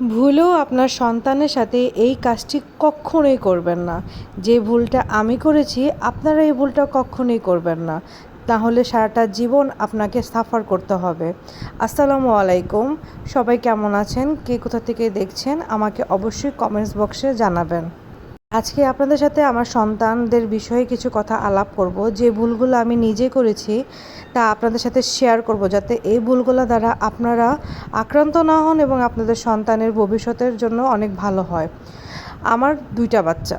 ভুলেও আপনার সন্তানের সাথে এই কাজটি কখনোই করবেন না। যে ভুলটা আমি করেছি, আপনারা এই ভুলটা কখনোই করবেন না। তাহলে সারাটা জীবন আপনাকে সাফার করতে হবে। আসসালামু আলাইকুম। সবাই কেমন আছেন? কে কোথা থেকে দেখছেন? আমাকে অবশ্যই কমেন্টস বক্সে জানাবেন। আজকে আপনাদের সাথে আমার সন্তানদের বিষয়ে কিছু কথা আলাপ করব। যে ভুলগুলো আমি নিজে করেছি, তা আপনাদের সাথে শেয়ার করব যাতে এই ভুলগুলো দ্বারা আপনারা আক্রান্ত না হন এবং আপনাদের সন্তানের ভবিষ্যতের জন্য অনেক ভালো হয়। আমার দুইটা বাচ্চা।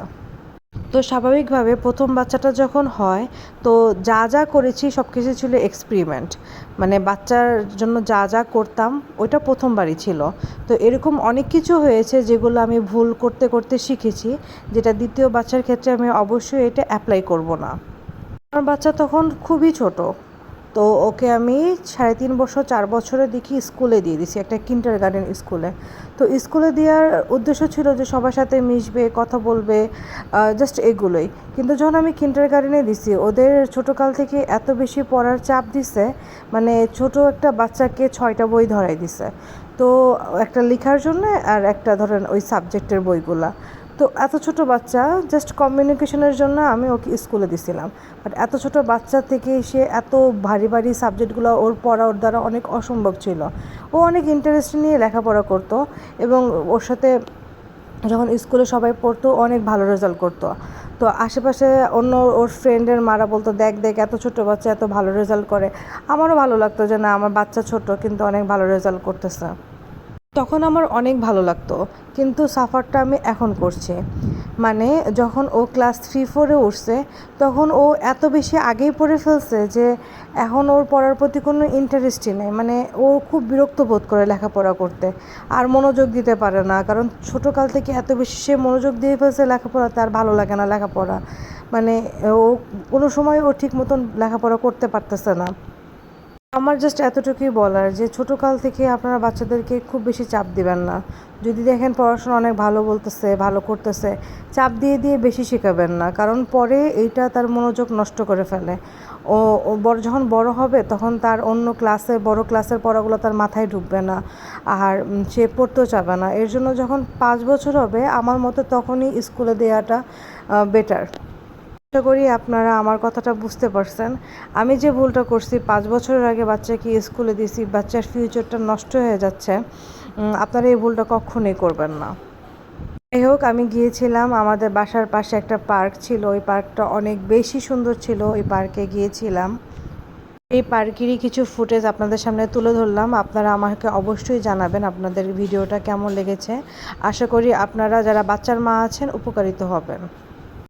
তো স্বাভাবিকভাবে প্রথম বাচ্চাটা যখন হয়, তো যা যা করেছি সব কিছু ছিল এক্সপেরিমেন্ট মানে বাচ্চার জন্য যা যা করতাম, ওইটা প্রথমবারই ছিল। তো এরকম অনেক কিছু হয়েছে যেগুলো আমি ভুল করতে করতে শিখেছি, যেটা দ্বিতীয় বাচ্চার ক্ষেত্রে আমি অবশ্যই এটা অ্যাপ্লাই করব না। আমার বাচ্চা তখন খুবই ছোট। তো ওকে আমি সাড়ে তিন বছর, চার বছরের দিকে স্কুলে দিয়ে দিছি একটা কিন্টার গার্ডেন স্কুলে তো স্কুলে দেওয়ার উদ্দেশ্য ছিল যে সবার সাথে মিশবে, কথা বলবে জাস্ট এগুলোই। কিন্তু যখন আমি কিন্টার গার্ডেনে দিছি, ওদের ছোটোকাল থেকে এত বেশি পড়ার চাপ দিছে মানে ছোট একটা বাচ্চাকে ছয়টা বই ধরাই দিছে। তো একটা লেখার জন্য আর একটা ধরেন ওই সাবজেক্টের বইগুলা। তো এত ছোট বাচ্চা জাস্ট কমিউনিকেশনের জন্য আমি ওকে স্কুলে দিছিলাম। বাট এত ছোট বাচ্চা থেকে সে এত ভারী ভারী সাবজেক্টগুলো ওর পড়া, ওর দ্বারা অনেক অসম্ভব ছিল। ও অনেক ইন্টারেস্ট নিয়ে লেখাপড়া করতো এবং ওর সাথে যখন স্কুলে সবাই পড়তো অনেক ভালো রেজাল্ট করতো। তো আশেপাশে অন্য ওর ফ্রেন্ডের মারা বলতো, দেখ দেখ, এত ছোট বাচ্চা এত ভালো রেজাল্ট করে। আমারও ভালো লাগতো যে, না, আমার বাচ্চা ছোট, কিন্তু অনেক ভালো রেজাল্ট করতেছে। তখন আমার অনেক ভালো লাগতো, কিন্তু সাফারটা আমি এখন করছি। মানে যখন ও ক্লাস থ্রি, ফোরে উঠছে, তখন ও এত বেশি আগেই পড়ে ফেলছে যে এখন ওর পড়ার প্রতি কোনো ইন্টারেস্টই নেই। মানে ও খুব বিরক্ত বোধ করে লেখাপড়া করতে। আর মনোযোগ দিতে পারে না, কারণ ছোটোকাল থেকে এত বেশি সে মনোযোগ দিয়ে ফেলছে লেখাপড়াতে আর ভালো লাগে না লেখাপড়া। মানে ও কোনো সময় ও ঠিক মতন লেখাপড়া করতে পারতেছে না। আমার জাস্ট এতটুকুই বলার যে ছোটোকাল থেকে আপনারা বাচ্চাদেরকে খুব বেশি চাপ দিবেন না। যদি দেখেন পড়াশোনা অনেক ভালো বলতেছে, ভালো করতেছে, চাপ দিয়ে দিয়ে বেশি শেখাবেন না। কারণ পরে এইটা তার মনোযোগ নষ্ট করে ফেলে। ও বড়, যখন বড় হবে তখন তার অন্য ক্লাসে, বড় ক্লাসের পড়াগুলো তার মাথায় ঢুকবে না। আর সে পড়তেও চাবে না। এর জন্য যখন পাঁচ বছর হবে, আমার মতে তখনই স্কুলে দেওয়াটা বেটার আশা করি আপনারা আমার কথাটা বুঝতে পারছেন। আমি যে ভুলটা করছি, পাঁচ বছরের আগে বাচ্চাকে স্কুলে দিয়েছি, বাচ্চার ফিউচারটা নষ্ট হয়ে যাচ্ছে। আপনারা এই ভুলটা কখনোই করবেন না। যাই হোক, আমি গিয়েছিলাম, আমাদের বাসার পাশে একটা পার্ক ছিল। ওই পার্কটা অনেক বেশি সুন্দর ছিল, ওই পার্কে গিয়েছিলাম। এই পার্কেরই কিছু ফুটেজ আপনাদের সামনে তুলে ধরলাম। আপনারা আমাকে অবশ্যই জানাবেন আপনাদের ভিডিওটা কেমন লেগেছে। আশা করি আপনারা যারা বাচ্চার মা আছেন, উপকারিত হবেন।